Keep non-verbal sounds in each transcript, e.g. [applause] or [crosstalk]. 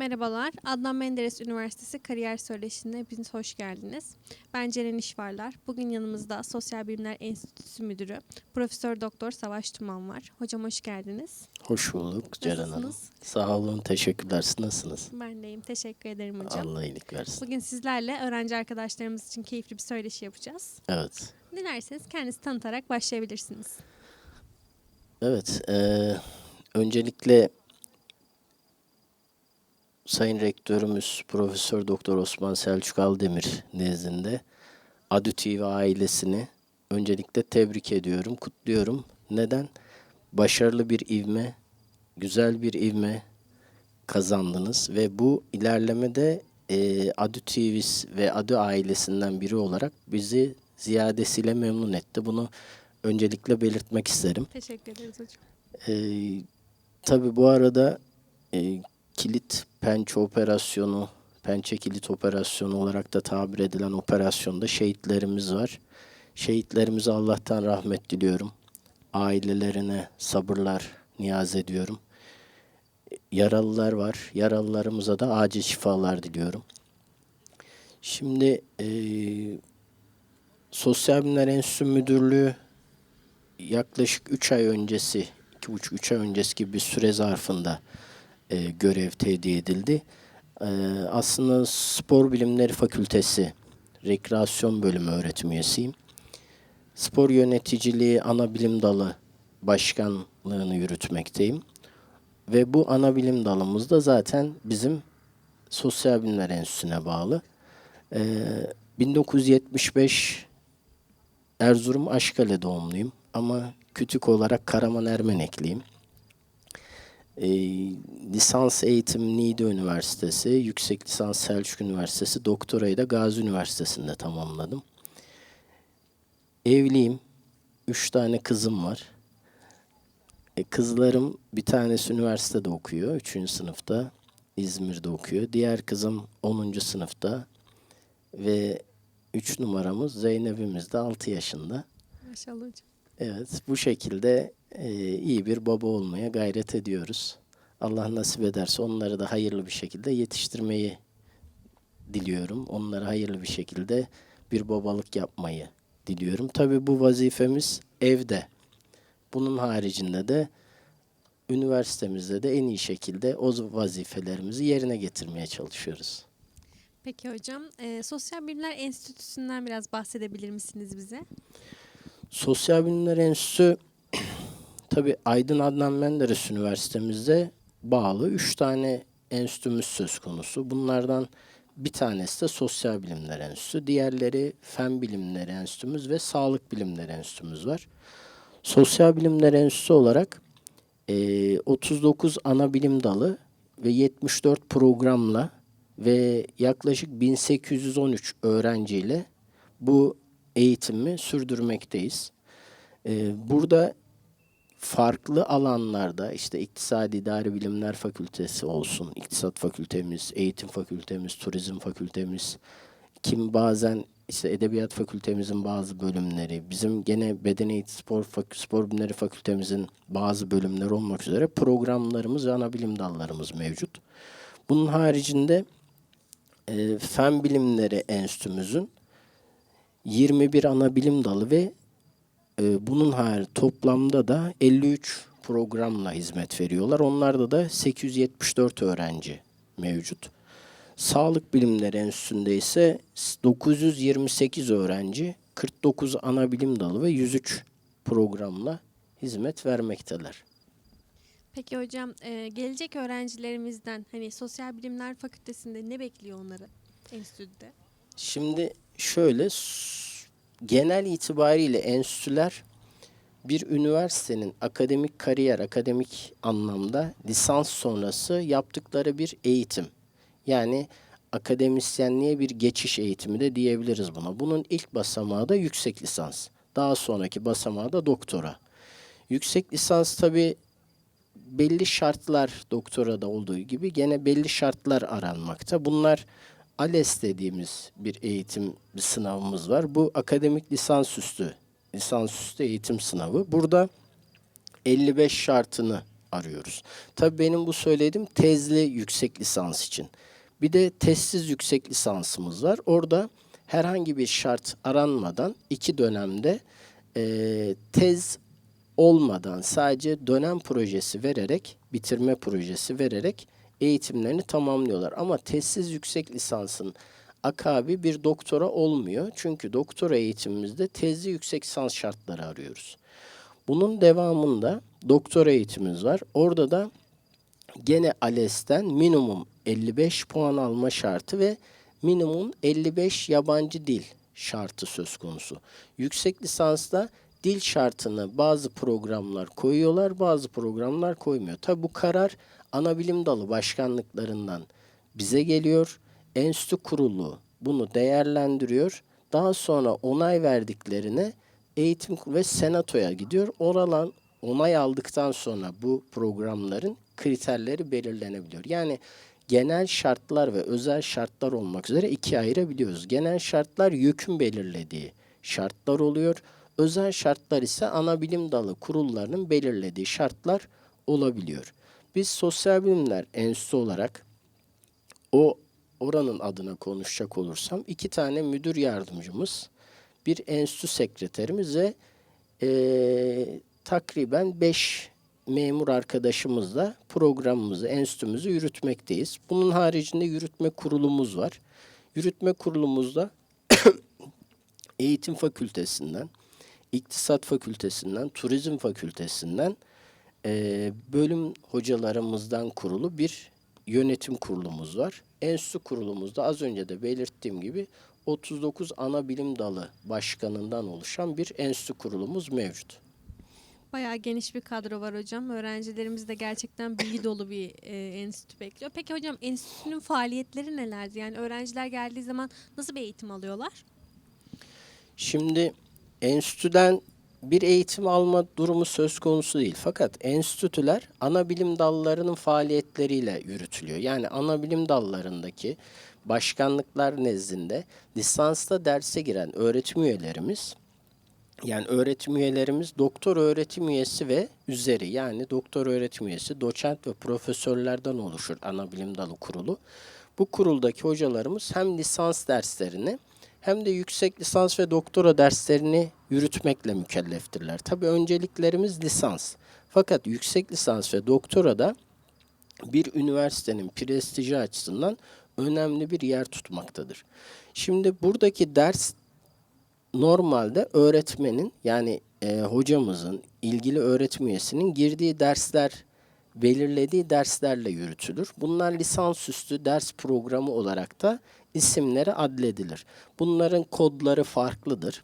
Merhabalar, Adnan Menderes Üniversitesi Kariyer Söyleşi'ne hepiniz hoş geldiniz. Ben Ceren İşvarlar. Bugün yanımızda Sosyal Bilimler Enstitüsü Müdürü Profesör Doktor Savaş Tuman var. Hocam hoş geldiniz. Hoş bulduk Ceren Hanım. Sağ olun, teşekkürler. Siz nasılsınız? Ben deyim. Teşekkür ederim hocam. Allah iyilik versin. Bugün sizlerle öğrenci arkadaşlarımız için keyifli bir söyleşi yapacağız. Evet. Dilerseniz kendinizi tanıtarak başlayabilirsiniz. Evet, eee, öncelikle Sayın Rektörümüz Profesör Doktor Osman Selçuk Aldemir nezdinde Adü TV ailesini öncelikle tebrik ediyorum, kutluyorum. Neden? Başarılı bir ivme, güzel bir ivme kazandınız ve bu ilerlemede eee Adü TV ve Adü ailesinden biri olarak bizi ziyadesiyle memnun etti. Bunu öncelikle belirtmek isterim. Teşekkür ederiz hocam. Ee, tabii bu arada e, kilit pençe operasyonu, pençe kilit operasyonu olarak da tabir edilen operasyonda şehitlerimiz var. Şehitlerimize Allah'tan rahmet diliyorum. Ailelerine sabırlar niyaz ediyorum. Yaralılar var. Yaralılarımıza da acil şifalar diliyorum. Şimdi e, Sosyal Bilimler Enstitüsü Müdürlüğü yaklaşık 3 ay öncesi, 2,5-3 ay öncesi gibi bir süre zarfında e, görev tevdi edildi. E, aslında Spor Bilimleri Fakültesi Rekreasyon Bölümü öğretim üyesiyim. Spor Yöneticiliği Ana Bilim Dalı Başkanlığını yürütmekteyim. Ve bu ana bilim dalımız da zaten bizim Sosyal Bilimler Enstitüsü'ne bağlı. E, 1975 Erzurum Aşkale doğumluyum ama kütük olarak Karaman Ermenekliyim. Ee, lisans eğitim Niğde Üniversitesi, yüksek lisans Selçuk Üniversitesi, doktorayı da Gazi Üniversitesi'nde tamamladım. Evliyim, üç tane kızım var. E, kızlarım bir tanesi üniversitede okuyor, üçüncü sınıfta. İzmir'de okuyor. Diğer kızım 10. sınıfta ve üç numaramız Zeynep'imiz de 6 yaşında. Maşallah hocam. Evet, bu şekilde e, iyi bir baba olmaya gayret ediyoruz. Allah nasip ederse onları da hayırlı bir şekilde yetiştirmeyi diliyorum. Onlara hayırlı bir şekilde bir babalık yapmayı diliyorum. Tabii bu vazifemiz evde. Bunun haricinde de üniversitemizde de en iyi şekilde o vazifelerimizi yerine getirmeye çalışıyoruz. Peki hocam, e, Sosyal Bilimler Enstitüsü'nden biraz bahsedebilir misiniz bize? Sosyal Bilimler Enstitüsü [clears throat] tabi Aydın Adnan Menderes Üniversitemizde bağlı üç tane enstitümüz söz konusu. Bunlardan bir tanesi de Sosyal Bilimler Enstitüsü, diğerleri Fen Bilimleri Enstitümüz ve Sağlık Bilimleri Enstitümüz var. Sosyal Bilimler Enstitüsü olarak eee, 39 ana bilim dalı ve 74 programla ve yaklaşık 1813 öğrenciyle bu eğitimi sürdürmekteyiz. Ee, burada farklı alanlarda işte İktisadi İdari Bilimler Fakültesi olsun, İktisat Fakültemiz, Eğitim Fakültemiz, Turizm Fakültemiz, kim bazen işte Edebiyat Fakültemizin bazı bölümleri, bizim gene Beden Eğitimi Spor, Fakü- Spor Bilimleri Fakültemizin bazı bölümleri olmak üzere programlarımız ve ana bilim dallarımız mevcut. Bunun haricinde e, Fen Bilimleri Enstitümüzün 21 ana bilim dalı ve e, bunun harici toplamda da 53 programla hizmet veriyorlar. Onlarda da 874 öğrenci mevcut. Sağlık Bilimleri Enstitüsü'nde ise 928 öğrenci, 49 ana bilim dalı ve 103 programla hizmet vermekteler. Peki hocam, e, gelecek öğrencilerimizden hani Sosyal Bilimler Fakültesinde ne bekliyor onları enstitüde? Şimdi şöyle genel itibariyle enstitüler bir üniversitenin akademik kariyer, akademik anlamda lisans sonrası yaptıkları bir eğitim. Yani akademisyenliğe bir geçiş eğitimi de diyebiliriz buna. Bunun ilk basamağı da yüksek lisans. Daha sonraki basamağı da doktora. Yüksek lisans tabii belli şartlar doktorada olduğu gibi gene belli şartlar aranmakta. Bunlar ALES dediğimiz bir eğitim bir sınavımız var. Bu akademik lisansüstü lisansüstü eğitim sınavı. Burada 55 şartını arıyoruz. Tabii benim bu söylediğim tezli yüksek lisans için. Bir de tezsiz yüksek lisansımız var. Orada herhangi bir şart aranmadan iki dönemde eee, tez olmadan sadece dönem projesi vererek, bitirme projesi vererek eğitimlerini tamamlıyorlar. Ama tezsiz yüksek lisansın akabi bir doktora olmuyor. Çünkü doktora eğitimimizde tezli yüksek lisans şartları arıyoruz. Bunun devamında doktora eğitimimiz var. Orada da gene ALES'ten minimum 55 puan alma şartı ve minimum 55 yabancı dil şartı söz konusu. Yüksek lisansta dil şartını bazı programlar koyuyorlar, bazı programlar koymuyor. Tabi bu karar ana bilim dalı başkanlıklarından bize geliyor. Enstitü kurulu bunu değerlendiriyor. Daha sonra onay verdiklerine eğitim ve senatoya gidiyor. Oralan onay aldıktan sonra bu programların kriterleri belirlenebiliyor. Yani genel şartlar ve özel şartlar olmak üzere ikiye ayırabiliyoruz. Genel şartlar YÖK'ün belirlediği şartlar oluyor. Özel şartlar ise ana bilim dalı kurullarının belirlediği şartlar olabiliyor. Biz Sosyal Bilimler Enstitüsü olarak o oranın adına konuşacak olursam iki tane müdür yardımcımız, bir enstitü sekreterimiz ve eee, takriben beş memur arkadaşımızla programımızı, enstitümüzü yürütmekteyiz. Bunun haricinde yürütme kurulumuz var. Yürütme kurulumuzda [coughs] eğitim fakültesinden, iktisat fakültesinden, turizm fakültesinden eee, bölüm hocalarımızdan kurulu bir yönetim kurulumuz var. Enstitü kurulumuzda az önce de belirttiğim gibi 39 ana bilim dalı başkanından oluşan bir enstitü kurulumuz mevcut. Bayağı geniş bir kadro var hocam. Öğrencilerimiz de gerçekten bilgi [laughs] dolu bir e, enstitü bekliyor. Peki hocam enstitünün faaliyetleri nelerdi? Yani öğrenciler geldiği zaman nasıl bir eğitim alıyorlar? Şimdi enstitüden bir eğitim alma durumu söz konusu değil. Fakat enstitüler ana bilim dallarının faaliyetleriyle yürütülüyor. Yani ana bilim dallarındaki başkanlıklar nezdinde lisansta derse giren öğretim üyelerimiz yani öğretim üyelerimiz doktor öğretim üyesi ve üzeri yani doktor öğretim üyesi, doçent ve profesörlerden oluşur ana bilim dalı kurulu. Bu kuruldaki hocalarımız hem lisans derslerini hem de yüksek lisans ve doktora derslerini yürütmekle mükelleftirler. Tabii önceliklerimiz lisans. Fakat yüksek lisans ve doktora da bir üniversitenin prestiji açısından önemli bir yer tutmaktadır. Şimdi buradaki ders normalde öğretmenin yani e, hocamızın, ilgili öğretim üyesinin girdiği dersler, belirlediği derslerle yürütülür. Bunlar lisansüstü ders programı olarak da isimleri adledilir. Bunların kodları farklıdır.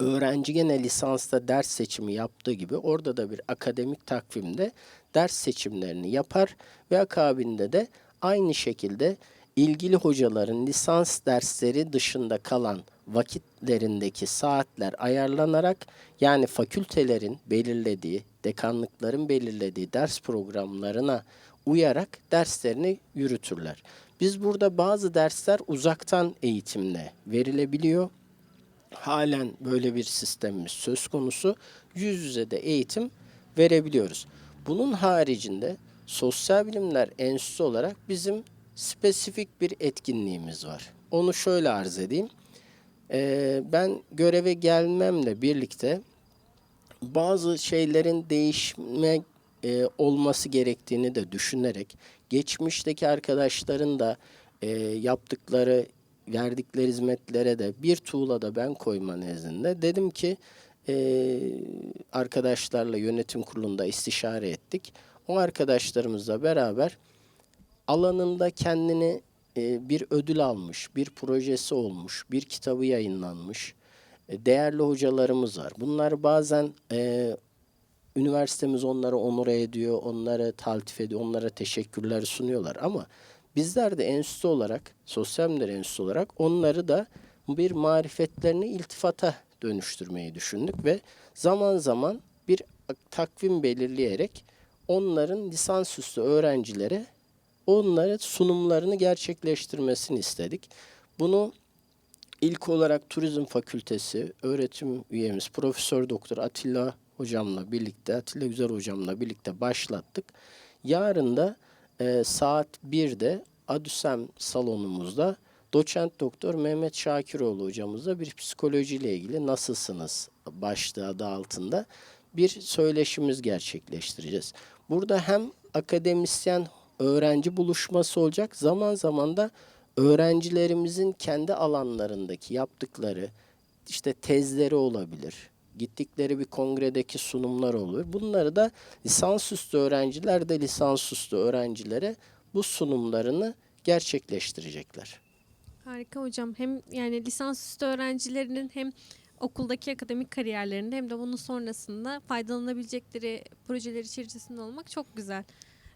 Öğrenci gene lisansta ders seçimi yaptığı gibi orada da bir akademik takvimde ders seçimlerini yapar ve akabinde de aynı şekilde ilgili hocaların lisans dersleri dışında kalan vakitlerindeki saatler ayarlanarak yani fakültelerin belirlediği, dekanlıkların belirlediği ders programlarına uyarak derslerini yürütürler. Biz burada bazı dersler uzaktan eğitimle verilebiliyor. Halen böyle bir sistemimiz söz konusu. Yüz yüze de eğitim verebiliyoruz. Bunun haricinde Sosyal Bilimler Enstitüsü olarak bizim spesifik bir etkinliğimiz var. Onu şöyle arz edeyim. Ee, ben göreve gelmemle birlikte bazı şeylerin değişme e, olması gerektiğini de düşünerek geçmişteki arkadaşların da e, yaptıkları verdikleri hizmetlere de bir tuğla da ben koyma nezdinde dedim ki e, arkadaşlarla yönetim kurulunda istişare ettik. O arkadaşlarımızla beraber alanında kendini e, bir ödül almış, bir projesi olmuş, bir kitabı yayınlanmış e, değerli hocalarımız var. Bunlar bazen e, üniversitemiz onları onur ediyor, onları taltif ediyor, onlara teşekkürler sunuyorlar ama bizler de enstitü olarak, sosyal bilimler enstitüsü olarak onları da bir marifetlerini iltifata dönüştürmeyi düşündük ve zaman zaman bir takvim belirleyerek onların lisansüstü öğrencilere onları sunumlarını gerçekleştirmesini istedik. Bunu ilk olarak Turizm Fakültesi öğretim üyemiz Profesör Doktor Atilla hocamla birlikte, Atilla Güzel hocamla birlikte başlattık. Yarın da e, saat 1'de Adüsem salonumuzda doçent doktor Mehmet Şakiroğlu hocamızla bir psikolojiyle ilgili nasılsınız başlığı adı altında bir söyleşimiz gerçekleştireceğiz. Burada hem akademisyen öğrenci buluşması olacak zaman zaman da öğrencilerimizin kendi alanlarındaki yaptıkları işte tezleri olabilir. Gittikleri bir kongredeki sunumlar olur. Bunları da lisansüstü öğrenciler de lisansüstü öğrencilere bu sunumlarını gerçekleştirecekler. Harika hocam. Hem yani lisansüstü öğrencilerinin hem okuldaki akademik kariyerlerinde hem de bunun sonrasında faydalanabilecekleri projeler içerisinde olmak çok güzel.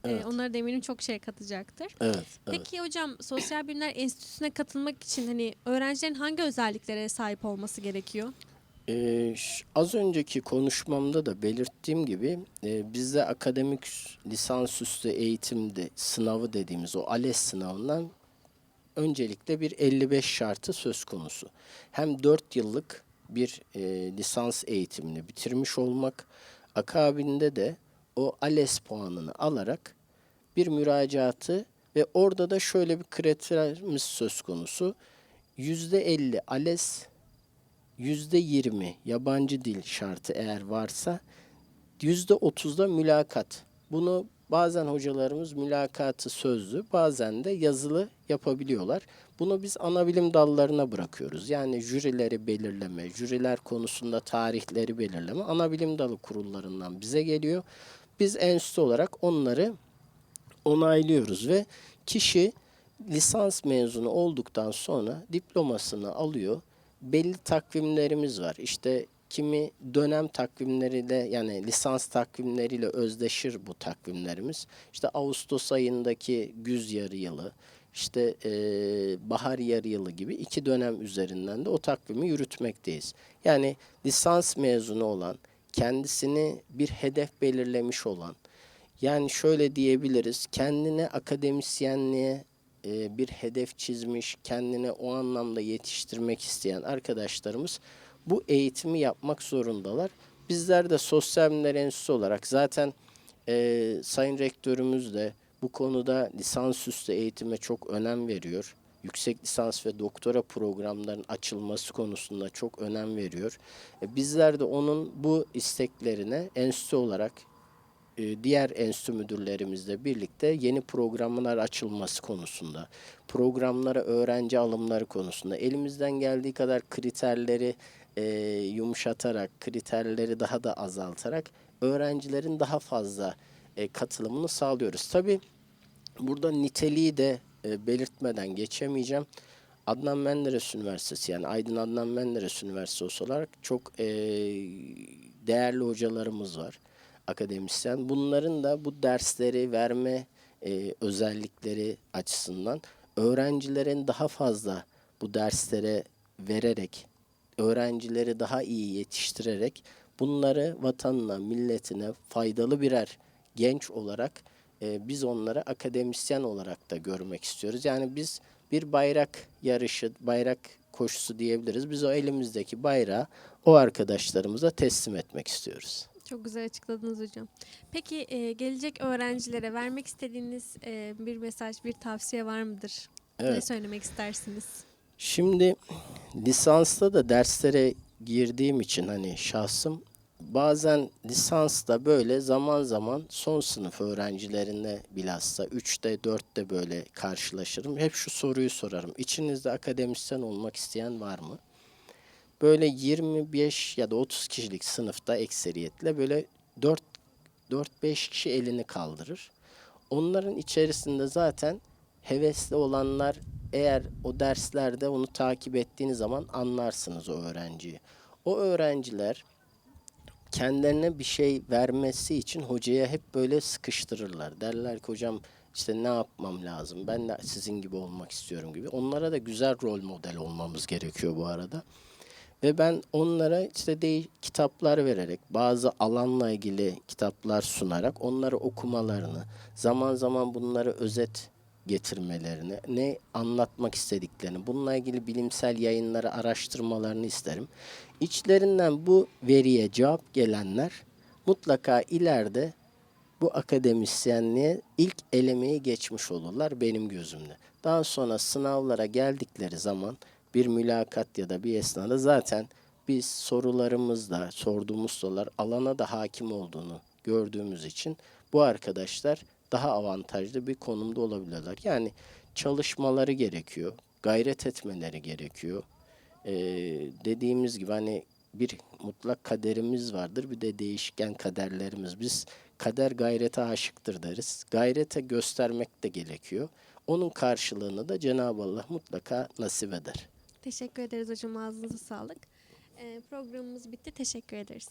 Ee, Evet. onlara da eminim çok şey katacaktır. Evet, evet. Peki hocam Sosyal Bilimler Enstitüsü'ne katılmak için hani öğrencilerin hangi özelliklere sahip olması gerekiyor? Ee, az önceki konuşmamda da belirttiğim gibi e, bizde akademik lisansüstü eğitimde sınavı dediğimiz o ALES sınavından öncelikle bir 55 şartı söz konusu. Hem 4 yıllık bir e, lisans eğitimini bitirmiş olmak, akabinde de o ALES puanını alarak bir müracaatı ve orada da şöyle bir kriterimiz söz konusu. %50 ALES %20 yabancı dil şartı eğer varsa %30'da mülakat. Bunu bazen hocalarımız mülakatı sözlü bazen de yazılı yapabiliyorlar. Bunu biz ana bilim dallarına bırakıyoruz. Yani jürileri belirleme, jüriler konusunda tarihleri belirleme ana bilim dalı kurullarından bize geliyor. Biz enstitü olarak onları onaylıyoruz ve kişi lisans mezunu olduktan sonra diplomasını alıyor. Belli takvimlerimiz var. İşte kimi dönem takvimleriyle yani lisans takvimleriyle özdeşir bu takvimlerimiz. İşte Ağustos ayındaki güz yarı yılı, işte eee, bahar yarı yılı gibi iki dönem üzerinden de o takvimi yürütmekteyiz. Yani lisans mezunu olan, kendisini bir hedef belirlemiş olan, yani şöyle diyebiliriz, kendine akademisyenliğe e, bir hedef çizmiş, kendine o anlamda yetiştirmek isteyen arkadaşlarımız bu eğitimi yapmak zorundalar. Bizler de Sosyal Bilimler Enstitüsü olarak zaten e, Sayın Rektörümüz de bu konuda lisansüstü eğitime çok önem veriyor. Yüksek lisans ve doktora programlarının açılması konusunda çok önem veriyor. E, bizler de onun bu isteklerine enstitü olarak diğer enstitü müdürlerimizle birlikte yeni programlar açılması konusunda, programlara öğrenci alımları konusunda elimizden geldiği kadar kriterleri e, yumuşatarak, kriterleri daha da azaltarak öğrencilerin daha fazla e, katılımını sağlıyoruz. Tabii burada niteliği de e, belirtmeden geçemeyeceğim. Adnan Menderes Üniversitesi yani Aydın Adnan Menderes Üniversitesi olarak çok e, değerli hocalarımız var akademisyen. Bunların da bu dersleri verme e, özellikleri açısından öğrencilerin daha fazla bu derslere vererek, öğrencileri daha iyi yetiştirerek bunları vatanına, milletine faydalı birer genç olarak e, biz onları akademisyen olarak da görmek istiyoruz. Yani biz bir bayrak yarışı, bayrak koşusu diyebiliriz. Biz o elimizdeki bayrağı o arkadaşlarımıza teslim etmek istiyoruz. Çok güzel açıkladınız hocam. Peki e, gelecek öğrencilere vermek istediğiniz e, bir mesaj, bir tavsiye var mıdır? Ne Evet. söylemek istersiniz? Şimdi lisansta da derslere girdiğim için hani şahsım bazen lisansta böyle zaman zaman son sınıf öğrencilerine bilhassa 3'te 4'te böyle karşılaşırım. Hep şu soruyu sorarım. İçinizde akademisyen olmak isteyen var mı? Böyle 25 ya da 30 kişilik sınıfta ekseriyetle böyle 4 4-5 kişi elini kaldırır. Onların içerisinde zaten hevesli olanlar eğer o derslerde onu takip ettiğiniz zaman anlarsınız o öğrenciyi. O öğrenciler kendilerine bir şey vermesi için hocaya hep böyle sıkıştırırlar. Derler ki hocam işte ne yapmam lazım? Ben de sizin gibi olmak istiyorum gibi. Onlara da güzel rol model olmamız gerekiyor bu arada. Ve ben onlara işte de kitaplar vererek, bazı alanla ilgili kitaplar sunarak onları okumalarını, zaman zaman bunları özet getirmelerini, ne anlatmak istediklerini, bununla ilgili bilimsel yayınları araştırmalarını isterim. İçlerinden bu veriye cevap gelenler mutlaka ileride bu akademisyenliğe ilk elemeyi geçmiş olurlar benim gözümde. Daha sonra sınavlara geldikleri zaman bir mülakat ya da bir esnada zaten biz sorularımızda sorduğumuz sorular alana da hakim olduğunu gördüğümüz için bu arkadaşlar daha avantajlı bir konumda olabiliyorlar. Yani çalışmaları gerekiyor, gayret etmeleri gerekiyor. Ee, dediğimiz gibi hani bir mutlak kaderimiz vardır bir de değişken kaderlerimiz. Biz kader gayrete aşıktır deriz. Gayrete göstermek de gerekiyor. Onun karşılığını da Cenab-ı Allah mutlaka nasip eder. Teşekkür ederiz hocam ağzınıza sağlık. Ee, programımız bitti. Teşekkür ederiz.